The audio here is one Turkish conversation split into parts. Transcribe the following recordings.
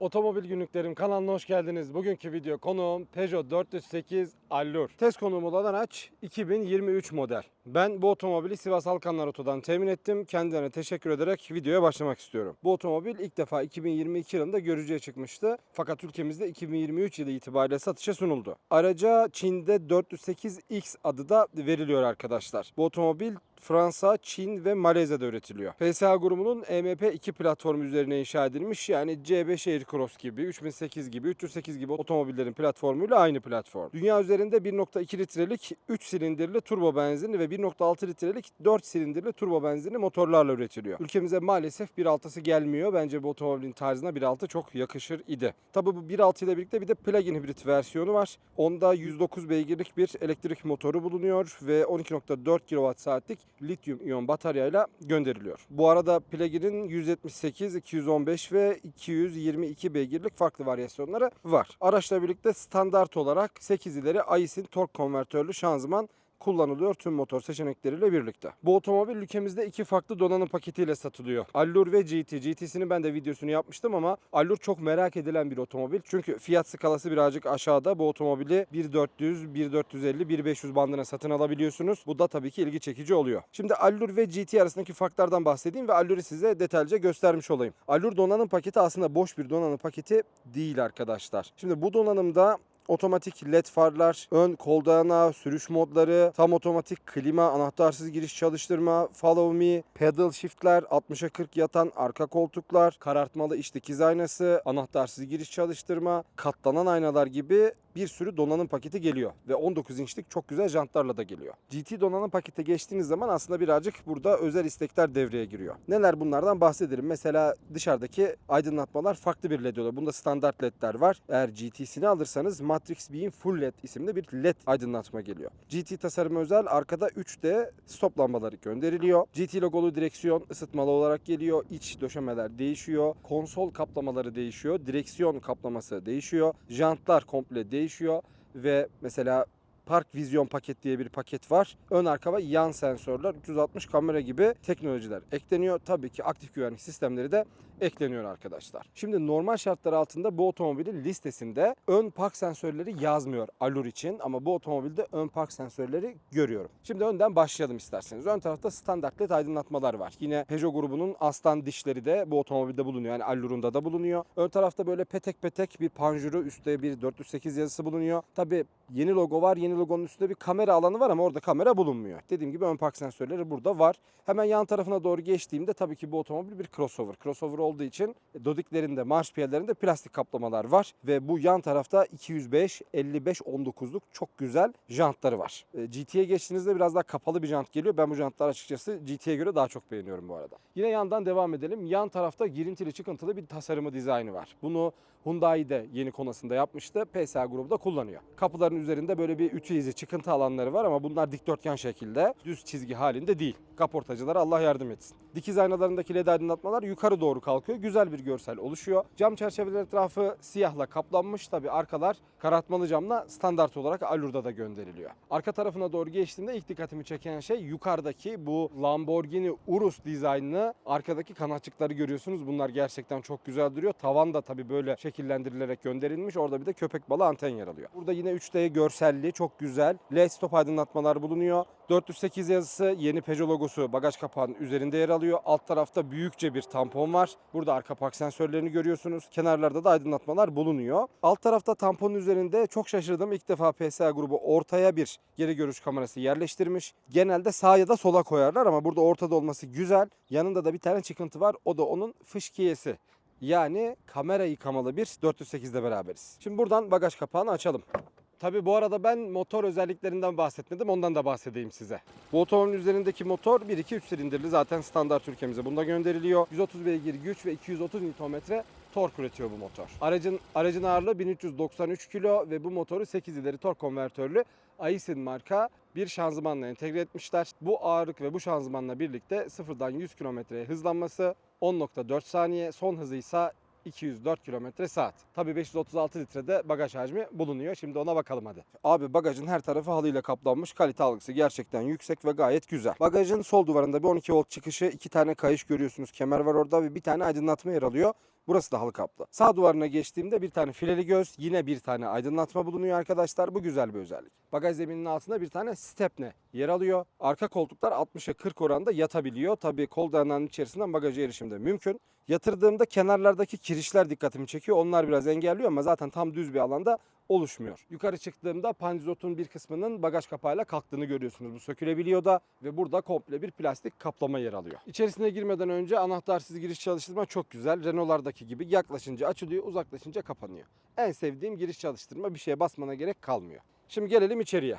Otomobil Günlüklerim kanalına hoş geldiniz. Bugünkü video konuğum Peugeot 408 Allure. Test konuğum olan araç 2023 model. Ben bu otomobili Sivas Alkanlar Oto'dan temin ettim. Kendilerine teşekkür ederek videoya başlamak istiyorum. Bu otomobil ilk defa 2022 yılında görücüye çıkmıştı. Fakat ülkemizde 2023 yılı itibariyle satışa sunuldu. Araca Çin'de 408X adı da veriliyor arkadaşlar. Bu otomobil Fransa, Çin ve Malezya'da üretiliyor. PSA grubunun EMP2 platformu üzerine inşa edilmiş yani C5 Aircross gibi, 3008 gibi, 308 gibi otomobillerin platformuyla aynı platform. Dünya üzerinde 1.2 litrelik 3 silindirli turbo benzinli ve 1.6 litrelik 4 silindirli turbo benzinli motorlarla üretiliyor. Ülkemize maalesef 1.6'sı gelmiyor. Bence bu otomobilin tarzına 1.6 çok yakışır idi. Tabi bu 1.6 ile birlikte bir de plug-in hibrit versiyonu var. Onda 109 beygirlik bir elektrik motoru bulunuyor ve 12.4 kWh lityum iyon bataryayla gönderiliyor. Bu arada plug-in'in 178, 215 ve 222 beygirlik farklı varyasyonları var. Araçla birlikte standart olarak 8 ileri Aisin tork konvertörlü şanzıman kullanılıyor tüm motor seçenekleriyle birlikte. Bu otomobil ülkemizde iki farklı donanım paketiyle satılıyor. Allure ve GT. GT'sini ben de videosunu yapmıştım ama Allure çok merak edilen bir otomobil. Çünkü fiyat skalası birazcık aşağıda. Bu otomobili 1400, 1450, 1500 bandına satın alabiliyorsunuz. Bu da tabii ki ilgi çekici oluyor. Şimdi Allure ve GT arasındaki farklardan bahsedeyim ve Allure'ı size detaylıca göstermiş olayım. Allure donanım paketi aslında boş bir donanım paketi değil arkadaşlar. Şimdi bu donanımda otomatik led farlar, ön kol sürüş modları, tam otomatik klima, anahtarsız giriş çalıştırma, follow me, pedal shiftler, 60'a 40 yatan arka koltuklar, karartmalı iç dikiz aynası, anahtarsız giriş çalıştırma, katlanan aynalar gibi bir sürü donanım paketi geliyor. Ve 19 inçlik çok güzel jantlarla da geliyor. GT donanım pakete geçtiğiniz zaman aslında birazcık burada özel istekler devreye giriyor. Neler bunlardan bahsedelim. Mesela dışarıdaki aydınlatmalar farklı bir led oluyor. Bunda standart ledler var. Eğer GT'sini alırsanız Matrix Beam Full LED isimli bir led aydınlatma geliyor. GT tasarımı özel arkada 3D stop lambaları gönderiliyor. GT logolu direksiyon ısıtmalı olarak geliyor. İç döşemeler değişiyor. Konsol kaplamaları değişiyor. Direksiyon kaplaması değişiyor. Jantlar komple değişiyor ve mesela Park Vizyon paket diye bir paket var. Ön arka ve yan sensörler, 360 kamera gibi teknolojiler ekleniyor. Tabii ki aktif güvenlik sistemleri de ekleniyor arkadaşlar. Şimdi normal şartlar altında bu otomobilin listesinde ön park sensörleri yazmıyor Allure için ama bu otomobilde ön park sensörleri görüyorum. Şimdi önden başlayalım isterseniz. Ön tarafta standart led aydınlatmalar var. Yine Peugeot grubunun aslan dişleri de bu otomobilde bulunuyor. Yani Allure'unda da bulunuyor. Ön tarafta böyle petek petek bir panjuru üstte bir 408 yazısı bulunuyor. Tabii yeni logo var. Yeni logonun üstünde bir kamera alanı var ama orada kamera bulunmuyor. Dediğim gibi ön park sensörleri burada var. Hemen yan tarafına doğru geçtiğimde tabii ki bu otomobil bir crossover. Crossover olduğu için dodiklerinde, marş piyelerinde plastik kaplamalar var ve bu yan tarafta 205 55 19'luk çok güzel jantları var. E, GT'ye geçtiğinizde biraz daha kapalı bir jant geliyor. Ben bu jantları açıkçası GT'ye göre daha çok beğeniyorum bu arada. Yine yandan devam edelim. Yan tarafta girintili çıkıntılı bir tasarımı dizaynı var. Bunu Hyundai'de yeni konasında yapmıştı. PSA grubu da kullanıyor. Kapıların üzerinde böyle bir ütü izi, çıkıntı alanları var ama bunlar dikdörtgen şekilde, düz çizgi halinde değil. Kaportacılara Allah yardım etsin. Dikiz aynalarındaki led aydınlatmalar yukarı doğru kalkıyor. Güzel bir görsel oluşuyor. Cam çerçeveler etrafı siyahla kaplanmış. Tabi arkalar karartmalı camla standart olarak Allure'da da gönderiliyor. Arka tarafına doğru geçtiğimde ilk dikkatimi çeken şey yukarıdaki bu Lamborghini Urus dizaynlı arkadaki kanatçıkları görüyorsunuz. Bunlar gerçekten çok güzel duruyor. Tavan da tabi böyle şekillendirilerek gönderilmiş. Orada bir de köpek balığı anten yer alıyor. Burada yine 3D görselli çok güzel LED stop aydınlatmalar bulunuyor. 408 yazısı yeni Peugeot logosu bagaj kapağının üzerinde yer alıyor. Alt tarafta büyükçe bir tampon var. Burada arka park sensörlerini görüyorsunuz. Kenarlarda da aydınlatmalar bulunuyor. Alt tarafta tamponun üzerinde çok şaşırdım. İlk defa PSA grubu ortaya bir geri görüş kamerası yerleştirmiş. Genelde sağa ya da sola koyarlar ama burada ortada olması güzel. Yanında da bir tane çıkıntı var. O da onun fışkiyesi. Yani kamera yıkamalı bir 408'de beraberiz. Şimdi buradan bagaj kapağını açalım. Tabi bu arada ben motor özelliklerinden bahsetmedim. Ondan da bahsedeyim size. Bu otomobilin üzerindeki motor 1-2-3 silindirli zaten standart ülkemize bunda gönderiliyor. 130 beygir güç ve 230 Nm tork üretiyor bu motor. Aracın aracın ağırlığı 1393 kilo ve bu motoru 8 ileri tork konvertörlü Aisin marka bir şanzımanla entegre etmişler. Bu ağırlık ve bu şanzımanla birlikte sıfırdan 100 kilometreye hızlanması 10.4 saniye, son hızı ise 204 km saat. Tabii 536 litrede bagaj hacmi bulunuyor. Şimdi ona bakalım hadi. Abi bagajın her tarafı halıyla kaplanmış. Kalite algısı gerçekten yüksek ve gayet güzel. Bagajın sol duvarında bir 12 volt çıkışı, iki tane kayış görüyorsunuz. Kemer var orada ve bir tane aydınlatma yer alıyor. Burası da halı kaplı. Sağ duvarına geçtiğimde bir tane fileli göz, yine bir tane aydınlatma bulunuyor arkadaşlar. Bu güzel bir özellik. Bagaj zemininin altında bir tane stepne yer alıyor. Arka koltuklar 60'a 40 oranda yatabiliyor. Tabii kol dayanağının içerisinden bagaja erişim de mümkün. Yatırdığımda kenarlardaki kirişler dikkatimi çekiyor. Onlar biraz engelliyor ama zaten tam düz bir alanda oluşmuyor. Yukarı çıktığımda panzotun bir kısmının bagaj kapağıyla kalktığını görüyorsunuz. Bu sökülebiliyor da ve burada komple bir plastik kaplama yer alıyor. İçerisine girmeden önce anahtarsız giriş çalıştırma çok güzel. Renault'lardaki gibi yaklaşınca açılıyor, uzaklaşınca kapanıyor. En sevdiğim giriş çalıştırma bir şeye basmana gerek kalmıyor. Şimdi gelelim içeriye.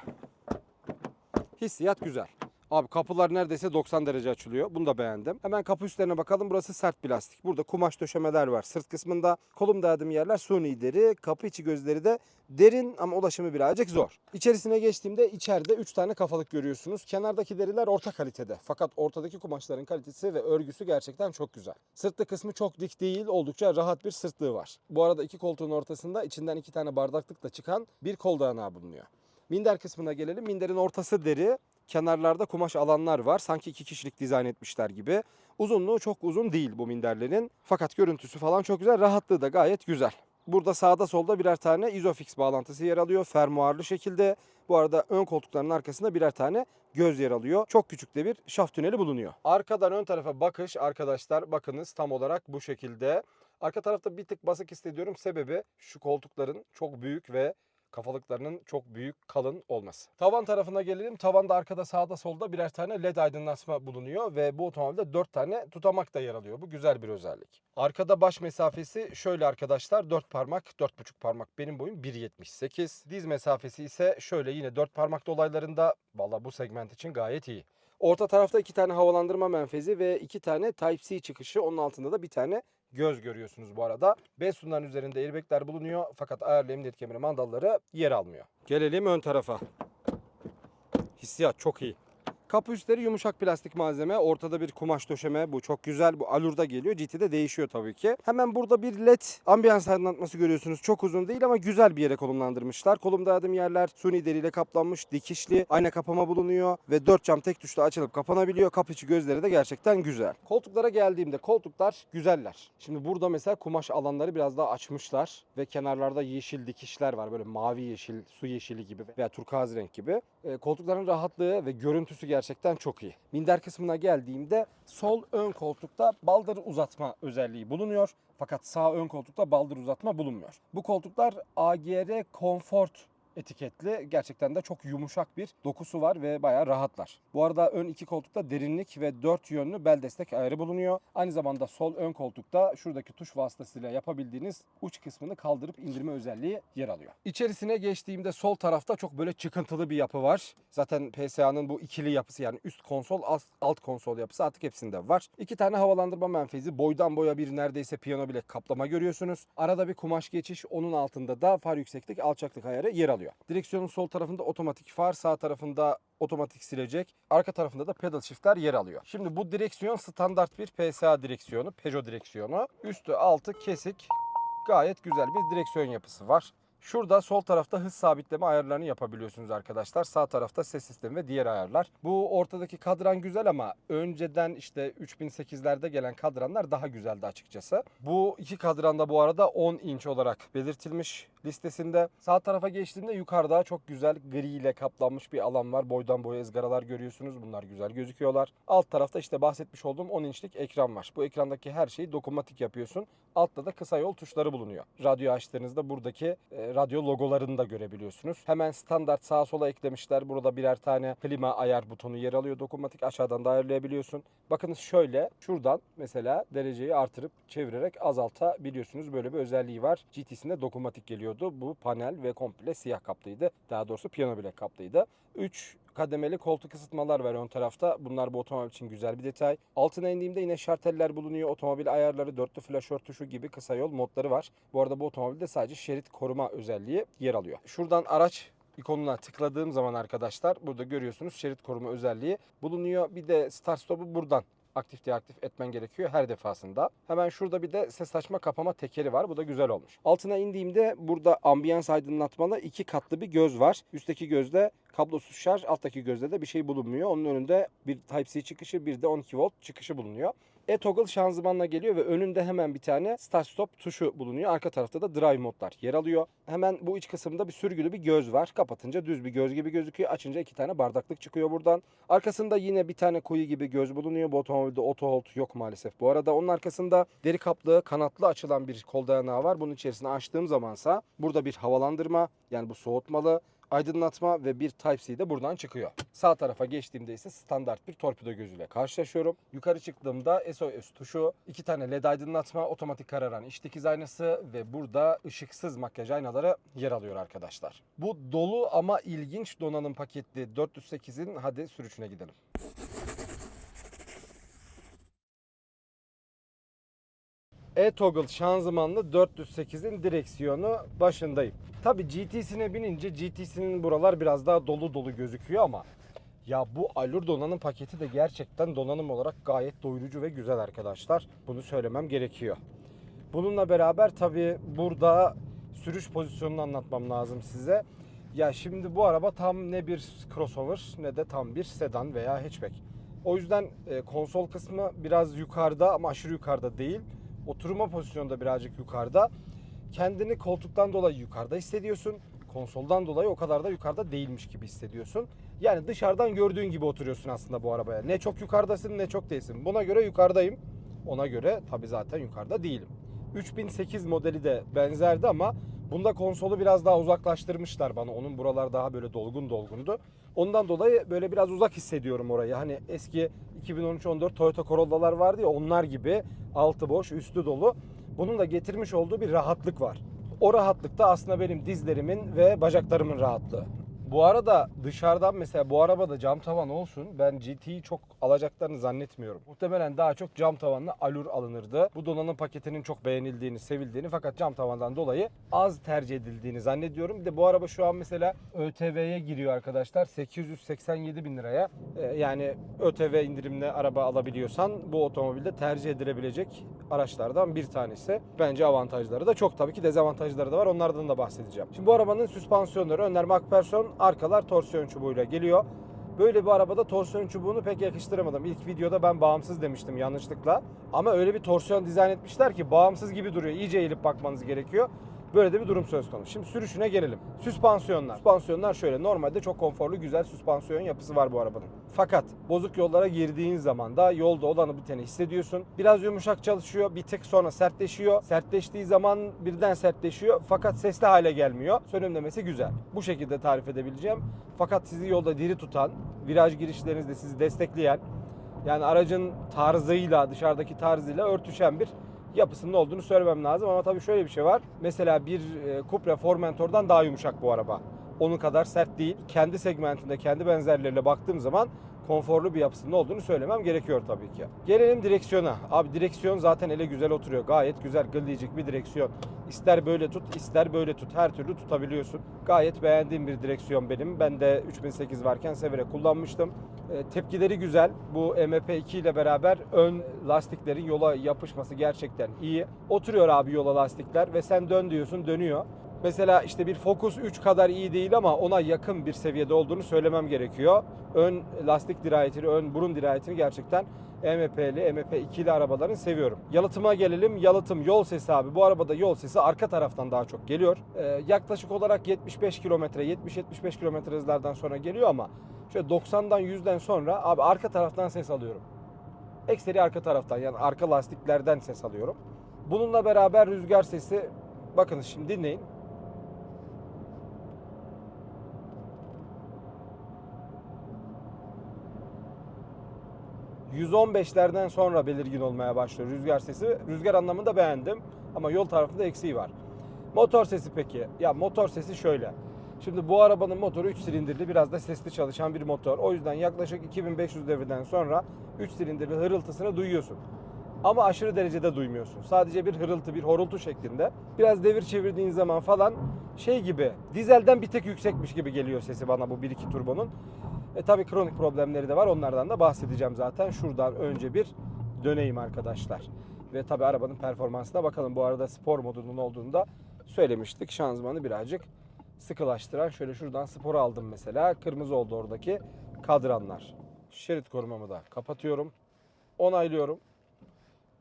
Hissiyat güzel. Abi kapılar neredeyse 90 derece açılıyor. Bunu da beğendim. Hemen kapı üstlerine bakalım. Burası sert plastik. Burada kumaş döşemeler var. Sırt kısmında kolum dayadığım yerler suni deri. Kapı içi gözleri de derin ama ulaşımı birazcık zor. İçerisine geçtiğimde içeride 3 tane kafalık görüyorsunuz. Kenardaki deriler orta kalitede. Fakat ortadaki kumaşların kalitesi ve örgüsü gerçekten çok güzel. Sırtlı kısmı çok dik değil. Oldukça rahat bir sırtlığı var. Bu arada iki koltuğun ortasında içinden iki tane bardaklıkla çıkan bir kol dayanağı bulunuyor. Minder kısmına gelelim. Minderin ortası deri. Kenarlarda kumaş alanlar var. Sanki iki kişilik dizayn etmişler gibi. Uzunluğu çok uzun değil bu minderlerin. Fakat görüntüsü falan çok güzel. Rahatlığı da gayet güzel. Burada sağda solda birer tane Isofix bağlantısı yer alıyor. Fermuarlı şekilde. Bu arada ön koltukların arkasında birer tane göz yer alıyor. Çok küçük de bir şaft tüneli bulunuyor. Arkadan ön tarafa bakış arkadaşlar bakınız tam olarak bu şekilde. Arka tarafta bir tık basık hissediyorum. Sebebi şu koltukların çok büyük ve kafalıklarının çok büyük kalın olması. Tavan tarafına gelelim. Tavanda arkada sağda solda birer tane led aydınlatma bulunuyor ve bu otomobilde 4 tane tutamak da yer alıyor. Bu güzel bir özellik. Arkada baş mesafesi şöyle arkadaşlar 4 parmak 4,5 parmak benim boyum 1.78. Diz mesafesi ise şöyle yine 4 parmak dolaylarında valla bu segment için gayet iyi. Orta tarafta iki tane havalandırma menfezi ve iki tane Type-C çıkışı. Onun altında da bir tane göz görüyorsunuz bu arada. B sunların üzerinde airbagler bulunuyor fakat ayarlı emniyet kemeri mandalları yer almıyor. Gelelim ön tarafa. Hissiyat çok iyi. Kapı üstleri yumuşak plastik malzeme. Ortada bir kumaş döşeme. Bu çok güzel. Bu alurda geliyor. GT'de değişiyor tabii ki. Hemen burada bir led ambiyans aydınlatması görüyorsunuz. Çok uzun değil ama güzel bir yere konumlandırmışlar. Kolumda adım yerler suni deriyle kaplanmış. Dikişli. Ayna kapama bulunuyor. Ve dört cam tek tuşla açılıp kapanabiliyor. Kapı içi gözleri de gerçekten güzel. Koltuklara geldiğimde koltuklar güzeller. Şimdi burada mesela kumaş alanları biraz daha açmışlar. Ve kenarlarda yeşil dikişler var. Böyle mavi yeşil, su yeşili gibi veya turkuaz renk gibi. E, koltukların rahatlığı ve görüntüsü gerçekten çok iyi. Minder kısmına geldiğimde sol ön koltukta baldır uzatma özelliği bulunuyor. Fakat sağ ön koltukta baldır uzatma bulunmuyor. Bu koltuklar AGR Comfort etiketli. Gerçekten de çok yumuşak bir dokusu var ve bayağı rahatlar. Bu arada ön iki koltukta derinlik ve dört yönlü bel destek ayarı bulunuyor. Aynı zamanda sol ön koltukta şuradaki tuş vasıtasıyla yapabildiğiniz uç kısmını kaldırıp indirme özelliği yer alıyor. İçerisine geçtiğimde sol tarafta çok böyle çıkıntılı bir yapı var. Zaten PSA'nın bu ikili yapısı yani üst konsol alt, konsol yapısı artık hepsinde var. İki tane havalandırma menfezi boydan boya bir neredeyse piyano bilek kaplama görüyorsunuz. Arada bir kumaş geçiş onun altında da far yükseklik alçaklık ayarı yer alıyor. Direksiyonun sol tarafında otomatik far, sağ tarafında otomatik silecek. Arka tarafında da pedal shiftler yer alıyor. Şimdi bu direksiyon standart bir PSA direksiyonu, Peugeot direksiyonu. Üstü altı kesik. Gayet güzel bir direksiyon yapısı var. Şurada sol tarafta hız sabitleme ayarlarını yapabiliyorsunuz arkadaşlar. Sağ tarafta ses sistemi ve diğer ayarlar. Bu ortadaki kadran güzel ama önceden işte 3008'lerde gelen kadranlar daha güzeldi açıkçası. Bu iki kadranda bu arada 10 inç olarak belirtilmiş listesinde. Sağ tarafa geçtiğimde yukarıda çok güzel gri ile kaplanmış bir alan var. Boydan boya ızgaralar görüyorsunuz. Bunlar güzel gözüküyorlar. Alt tarafta işte bahsetmiş olduğum 10 inçlik ekran var. Bu ekrandaki her şeyi dokunmatik yapıyorsun. Altta da kısa yol tuşları bulunuyor. Radyo açtığınızda buradaki e, radyo logolarını da görebiliyorsunuz. Hemen standart sağa sola eklemişler. Burada birer tane klima ayar butonu yer alıyor. Dokunmatik aşağıdan da ayarlayabiliyorsun. Bakınız şöyle şuradan mesela dereceyi artırıp çevirerek azaltabiliyorsunuz. Böyle bir özelliği var. GT'sinde dokunmatik geliyordu. Bu panel ve komple siyah kaplıydı. Daha doğrusu piyano bilek kaplıydı. 3 kademeli koltuk ısıtmalar var ön tarafta. Bunlar bu otomobil için güzel bir detay. Altına indiğimde yine şarteller bulunuyor. Otomobil ayarları, dörtlü flaşör tuşu gibi kısa yol modları var. Bu arada bu otomobilde sadece şerit koruma özelliği yer alıyor. Şuradan araç ikonuna tıkladığım zaman arkadaşlar burada görüyorsunuz şerit koruma özelliği bulunuyor. Bir de start stop'u buradan aktif deaktif etmen gerekiyor her defasında. Hemen şurada bir de ses açma kapama tekeri var. Bu da güzel olmuş. Altına indiğimde burada ambiyans aydınlatmalı iki katlı bir göz var. Üstteki gözde kablosuz şarj, alttaki gözde de bir şey bulunmuyor. Onun önünde bir Type-C çıkışı bir de 12 volt çıkışı bulunuyor. E-Toggle şanzımanla geliyor ve önünde hemen bir tane start stop tuşu bulunuyor. Arka tarafta da drive modlar yer alıyor. Hemen bu iç kısımda bir sürgülü bir göz var. Kapatınca düz bir göz gibi gözüküyor. Açınca iki tane bardaklık çıkıyor buradan. Arkasında yine bir tane kuyu gibi göz bulunuyor. Bu otomobilde auto hold yok maalesef. Bu arada onun arkasında deri kaplı kanatlı açılan bir kol dayanağı var. Bunun içerisine açtığım zamansa burada bir havalandırma yani bu soğutmalı aydınlatma ve bir Type-C de buradan çıkıyor. Sağ tarafa geçtiğimde ise standart bir torpido gözüyle karşılaşıyorum. Yukarı çıktığımda SOS tuşu, iki tane LED aydınlatma, otomatik kararan iç dikiz aynası ve burada ışıksız makyaj aynaları yer alıyor arkadaşlar. Bu dolu ama ilginç donanım paketli 408'in hadi sürüşüne gidelim. E-Toggle şanzımanlı 408'in direksiyonu başındayım. Tabi GT'sine binince GT'sinin buralar biraz daha dolu dolu gözüküyor ama ya bu Allure donanım paketi de gerçekten donanım olarak gayet doyurucu ve güzel arkadaşlar. Bunu söylemem gerekiyor. Bununla beraber tabi burada sürüş pozisyonunu anlatmam lazım size. Ya şimdi bu araba tam ne bir crossover ne de tam bir sedan veya hatchback. O yüzden e, konsol kısmı biraz yukarıda ama aşırı yukarıda değil. Oturma pozisyonu da birazcık yukarıda. Kendini koltuktan dolayı yukarıda hissediyorsun. Konsoldan dolayı o kadar da yukarıda değilmiş gibi hissediyorsun. Yani dışarıdan gördüğün gibi oturuyorsun aslında bu arabaya. Ne çok yukarıdasın ne çok değilsin. Buna göre yukarıdayım. Ona göre tabi zaten yukarıda değilim. 3008 modeli de benzerdi ama bunda konsolu biraz daha uzaklaştırmışlar bana. Onun buralar daha böyle dolgun dolgundu. Ondan dolayı böyle biraz uzak hissediyorum orayı. Hani eski 2013-14 Toyota Corolla'lar vardı ya onlar gibi altı boş, üstü dolu. Bunun da getirmiş olduğu bir rahatlık var. O rahatlıkta aslında benim dizlerimin ve bacaklarımın rahatlığı. Bu arada dışarıdan mesela bu arabada cam tavan olsun ben GT'yi çok alacaklarını zannetmiyorum. Muhtemelen daha çok cam tavanlı Allure alınırdı. Bu donanım paketinin çok beğenildiğini, sevildiğini fakat cam tavandan dolayı az tercih edildiğini zannediyorum. Bir de bu araba şu an mesela ÖTV'ye giriyor arkadaşlar. 887 bin liraya. Ee, yani ÖTV indirimli araba alabiliyorsan bu otomobilde tercih edilebilecek araçlardan bir tanesi. Bence avantajları da çok. Tabii ki dezavantajları da var. Onlardan da bahsedeceğim. Şimdi bu arabanın süspansiyonları önler MacPherson, arkalar torsiyon çubuğuyla geliyor. Böyle bir arabada torsiyon çubuğunu pek yakıştıramadım. İlk videoda ben bağımsız demiştim yanlışlıkla. Ama öyle bir torsiyon dizayn etmişler ki bağımsız gibi duruyor. İyice eğilip bakmanız gerekiyor. Böyle de bir durum söz konusu. Şimdi sürüşüne gelelim. Süspansiyonlar. Süspansiyonlar şöyle. Normalde çok konforlu, güzel süspansiyon yapısı var bu arabanın. Fakat bozuk yollara girdiğin zaman da yolda olanı biteni hissediyorsun. Biraz yumuşak çalışıyor. Bir tık sonra sertleşiyor. Sertleştiği zaman birden sertleşiyor. Fakat sesli hale gelmiyor. Sönümlemesi güzel. Bu şekilde tarif edebileceğim. Fakat sizi yolda diri tutan, viraj girişlerinizde sizi destekleyen, yani aracın tarzıyla, dışarıdaki tarzıyla örtüşen bir yapısının olduğunu söylemem lazım. Ama tabii şöyle bir şey var. Mesela bir e, Cupra Formentor'dan daha yumuşak bu araba. Onun kadar sert değil. Kendi segmentinde, kendi benzerleriyle baktığım zaman konforlu bir yapısının olduğunu söylemem gerekiyor tabii ki. Gelelim direksiyona. Abi direksiyon zaten ele güzel oturuyor. Gayet güzel, gıllayıcık bir direksiyon. İster böyle tut, ister böyle tut. Her türlü tutabiliyorsun. Gayet beğendiğim bir direksiyon benim. Ben de 3008 varken severek kullanmıştım. E, tepkileri güzel. Bu MP2 ile beraber ön lastiklerin yola yapışması gerçekten iyi. Oturuyor abi yola lastikler ve sen dön diyorsun dönüyor. Mesela işte bir Focus 3 kadar iyi değil ama ona yakın bir seviyede olduğunu söylemem gerekiyor. Ön lastik dirayetini, ön burun dirayetini gerçekten MP'li, MP2'li arabaların seviyorum. Yalıtıma gelelim. Yalıtım yol sesi abi. Bu arabada yol sesi arka taraftan daha çok geliyor. Ee, yaklaşık olarak 75 kilometre, 70-75 kilometre hızlardan sonra geliyor ama şöyle 90'dan 100'den sonra abi arka taraftan ses alıyorum. Ekseri arka taraftan yani arka lastiklerden ses alıyorum. Bununla beraber rüzgar sesi bakın şimdi dinleyin. ...115'lerden sonra belirgin olmaya başlıyor rüzgar sesi. Rüzgar anlamında beğendim ama yol tarafında eksiği var. Motor sesi peki? Ya motor sesi şöyle. Şimdi bu arabanın motoru 3 silindirli biraz da sesli çalışan bir motor. O yüzden yaklaşık 2500 devirden sonra 3 silindirli hırıltısını duyuyorsun. Ama aşırı derecede duymuyorsun. Sadece bir hırıltı, bir horultu şeklinde. Biraz devir çevirdiğin zaman falan şey gibi dizelden bir tek yüksekmiş gibi geliyor sesi bana bu 1.2 turbonun. E tabi kronik problemleri de var. Onlardan da bahsedeceğim zaten. Şuradan önce bir döneyim arkadaşlar. Ve tabi arabanın performansına bakalım. Bu arada spor modunun olduğunu da söylemiştik. Şanzımanı birazcık sıkılaştıran. Şöyle şuradan spor aldım mesela. Kırmızı oldu oradaki kadranlar. Şerit korumamı da kapatıyorum. Onaylıyorum.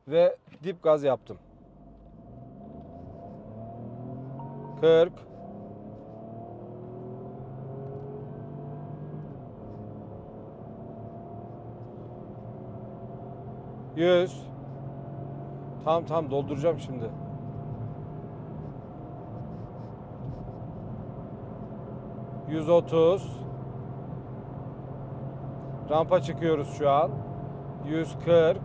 ve dip gaz yaptım. 40 100 Tamam tamam dolduracağım şimdi. Yüz otuz. Rampa çıkıyoruz şu an. 140.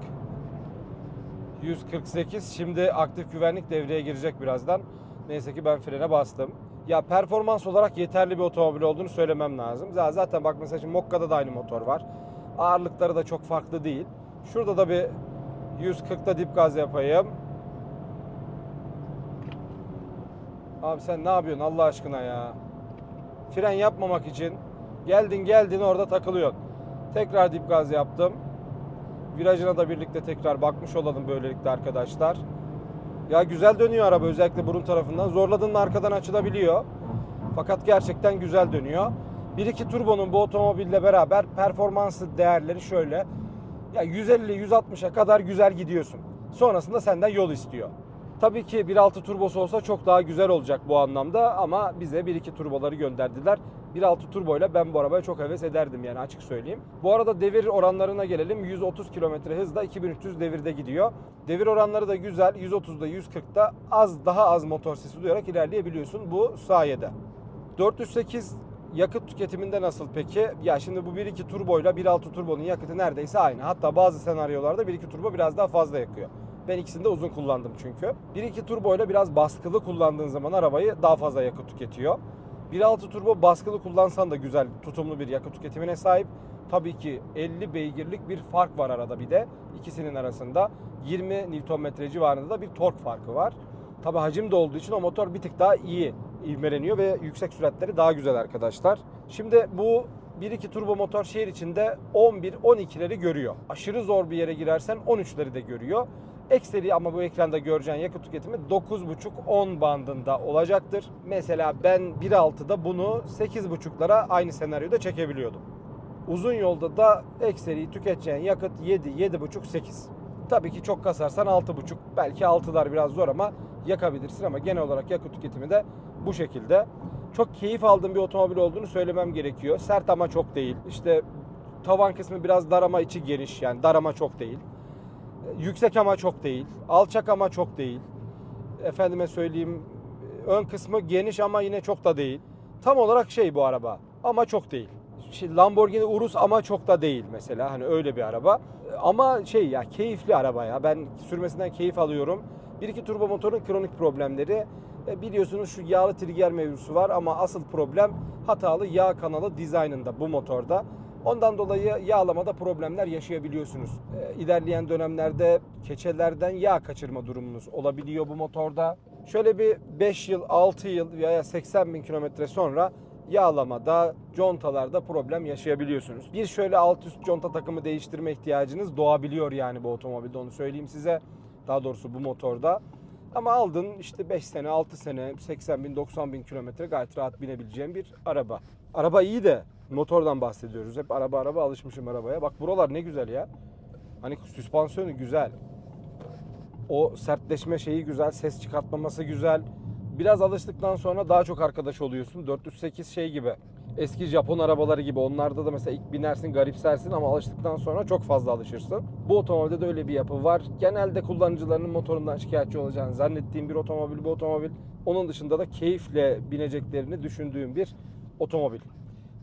148. Şimdi aktif güvenlik devreye girecek birazdan. Neyse ki ben frene bastım. Ya performans olarak yeterli bir otomobil olduğunu söylemem lazım. Zaten bak mesela şimdi Mokka'da da aynı motor var. Ağırlıkları da çok farklı değil. Şurada da bir 140'da dip gaz yapayım. Abi sen ne yapıyorsun Allah aşkına ya? Fren yapmamak için geldin geldin orada takılıyorsun. Tekrar dip gaz yaptım. Virajına da birlikte tekrar bakmış olalım böylelikle arkadaşlar. Ya güzel dönüyor araba özellikle burun tarafından. Zorladın mı arkadan açılabiliyor. Fakat gerçekten güzel dönüyor. 1.2 turbonun bu otomobille beraber performansı değerleri şöyle. Ya 150-160'a kadar güzel gidiyorsun. Sonrasında senden yol istiyor. Tabii ki 1.6 turbosu olsa çok daha güzel olacak bu anlamda ama bize 1.2 turboları gönderdiler. 1.6 turboyla ben bu arabaya çok heves ederdim yani açık söyleyeyim. Bu arada devir oranlarına gelelim. 130 km hızla 2300 devirde gidiyor. Devir oranları da güzel. 130'da 140'da az daha az motor sesi duyarak ilerleyebiliyorsun bu sayede. 408 yakıt tüketiminde nasıl peki? Ya şimdi bu 1.2 turbo ile 1.6 turbonun yakıtı neredeyse aynı. Hatta bazı senaryolarda 1.2 turbo biraz daha fazla yakıyor. Ben ikisini de uzun kullandım çünkü. 1.2 turbo ile biraz baskılı kullandığın zaman arabayı daha fazla yakıt tüketiyor. 1.6 turbo baskılı kullansan da güzel tutumlu bir yakıt tüketimine sahip. Tabii ki 50 beygirlik bir fark var arada bir de ikisinin arasında. 20 Nm civarında da bir tork farkı var. Tabii hacim de olduğu için o motor bir tık daha iyi ivmeleniyor ve yüksek süratleri daha güzel arkadaşlar. Şimdi bu 1.2 turbo motor şehir içinde 11-12'leri görüyor. Aşırı zor bir yere girersen 13'leri de görüyor. Ekseri ama bu ekranda göreceğin yakıt tüketimi 9.5-10 bandında olacaktır. Mesela ben 1.6'da bunu 8.5'lara aynı senaryoda çekebiliyordum. Uzun yolda da ekseri tüketeceğin yakıt 7, 7.5, 8. Tabii ki çok kasarsan 6.5 belki 6'lar biraz zor ama yakabilirsin ama genel olarak yakıt tüketimi de bu şekilde. Çok keyif aldığım bir otomobil olduğunu söylemem gerekiyor. Sert ama çok değil. İşte tavan kısmı biraz dar ama içi geniş yani dar ama çok değil. Yüksek ama çok değil. Alçak ama çok değil. Efendime söyleyeyim ön kısmı geniş ama yine çok da değil. Tam olarak şey bu araba ama çok değil. Lamborghini Urus ama çok da değil mesela hani öyle bir araba. Ama şey ya keyifli araba ya. Ben sürmesinden keyif alıyorum. 1.2 turbo motorun kronik problemleri e, biliyorsunuz şu yağlı trigger mevzusu var ama asıl problem hatalı yağ kanalı dizaynında bu motorda. Ondan dolayı yağlamada problemler yaşayabiliyorsunuz. E, dönemlerde keçelerden yağ kaçırma durumunuz olabiliyor bu motorda. Şöyle bir 5 yıl, 6 yıl veya 80 bin kilometre sonra yağlamada, contalarda problem yaşayabiliyorsunuz. Bir şöyle alt üst conta takımı değiştirme ihtiyacınız doğabiliyor yani bu otomobilde onu söyleyeyim size. Daha doğrusu bu motorda. Ama aldın işte 5 sene, 6 sene, 80 bin, 90 bin kilometre gayet rahat binebileceğin bir araba. Araba iyi de motordan bahsediyoruz. Hep araba araba alışmışım arabaya. Bak buralar ne güzel ya. Hani süspansiyonu güzel. O sertleşme şeyi güzel, ses çıkartmaması güzel. Biraz alıştıktan sonra daha çok arkadaş oluyorsun. 408 şey gibi. Eski Japon arabaları gibi. Onlarda da mesela ilk binersin, garipsersin ama alıştıktan sonra çok fazla alışırsın. Bu otomobilde de öyle bir yapı var. Genelde kullanıcılarının motorundan şikayetçi olacağını zannettiğim bir otomobil bu otomobil. Onun dışında da keyifle bineceklerini düşündüğüm bir otomobil.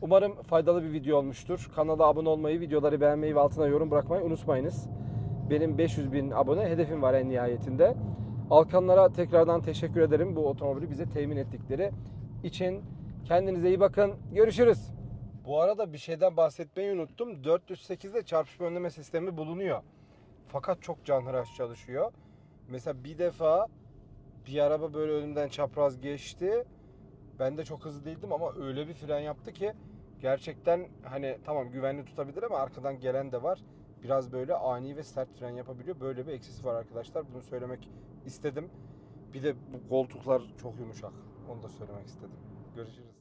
Umarım faydalı bir video olmuştur. Kanala abone olmayı, videoları beğenmeyi ve altına yorum bırakmayı unutmayınız. Benim 500 bin abone hedefim var en nihayetinde. Alkanlara tekrardan teşekkür ederim bu otomobili bize temin ettikleri için. Kendinize iyi bakın. Görüşürüz. Bu arada bir şeyden bahsetmeyi unuttum. 408'de çarpışma önleme sistemi bulunuyor. Fakat çok canhıraş çalışıyor. Mesela bir defa bir araba böyle önümden çapraz geçti. Ben de çok hızlı değildim ama öyle bir fren yaptı ki gerçekten hani tamam güvenli tutabilir ama arkadan gelen de var. Biraz böyle ani ve sert fren yapabiliyor. Böyle bir eksisi var arkadaşlar. Bunu söylemek istedim. Bir de bu koltuklar çok yumuşak. Onu da söylemek istedim. Görüşürüz.